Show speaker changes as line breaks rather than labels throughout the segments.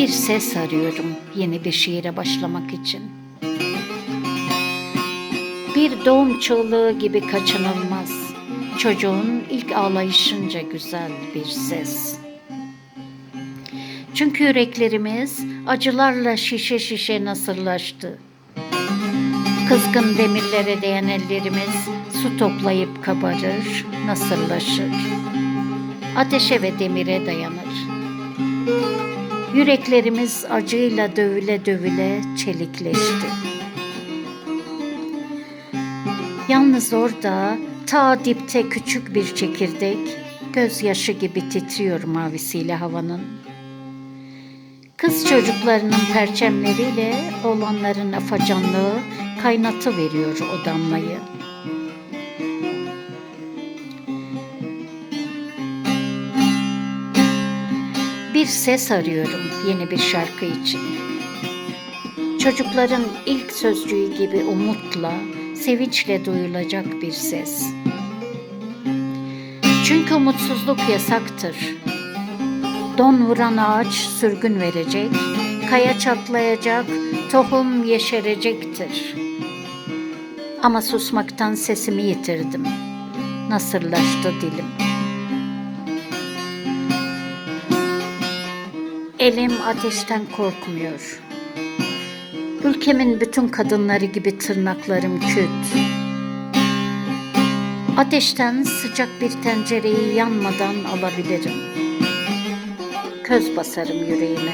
Bir ses arıyorum yeni bir şiire başlamak için. Bir doğum çığlığı gibi kaçınılmaz. Çocuğun ilk ağlayışınca güzel bir ses. Çünkü yüreklerimiz acılarla şişe şişe nasırlaştı. Kızgın demirlere değen ellerimiz su toplayıp kabarır, nasırlaşır. Ateşe ve demire dayanır. Yüreklerimiz acıyla dövüle dövüle çelikleşti. Yalnız orada ta dipte küçük bir çekirdek gözyaşı gibi titriyor mavisiyle havanın. Kız çocuklarının perçemleriyle olanların afacanlığı kaynatı veriyor o damlayı. Bir ses arıyorum yeni bir şarkı için. Çocukların ilk sözcüğü gibi umutla, sevinçle duyulacak bir ses. Çünkü umutsuzluk yasaktır. Don vuran ağaç sürgün verecek, kaya çatlayacak, tohum yeşerecektir. Ama susmaktan sesimi yitirdim. Nasırlaştı dilim. Elim ateşten korkmuyor. Ülkemin bütün kadınları gibi tırnaklarım küt. Ateşten sıcak bir tencereyi yanmadan alabilirim. Köz basarım yüreğime.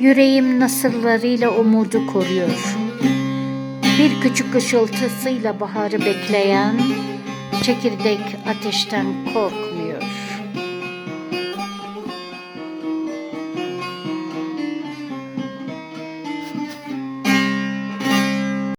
Yüreğim nasırlarıyla umudu koruyor. Bir küçük ışıltısıyla baharı bekleyen çekirdek ateşten korkmuyor.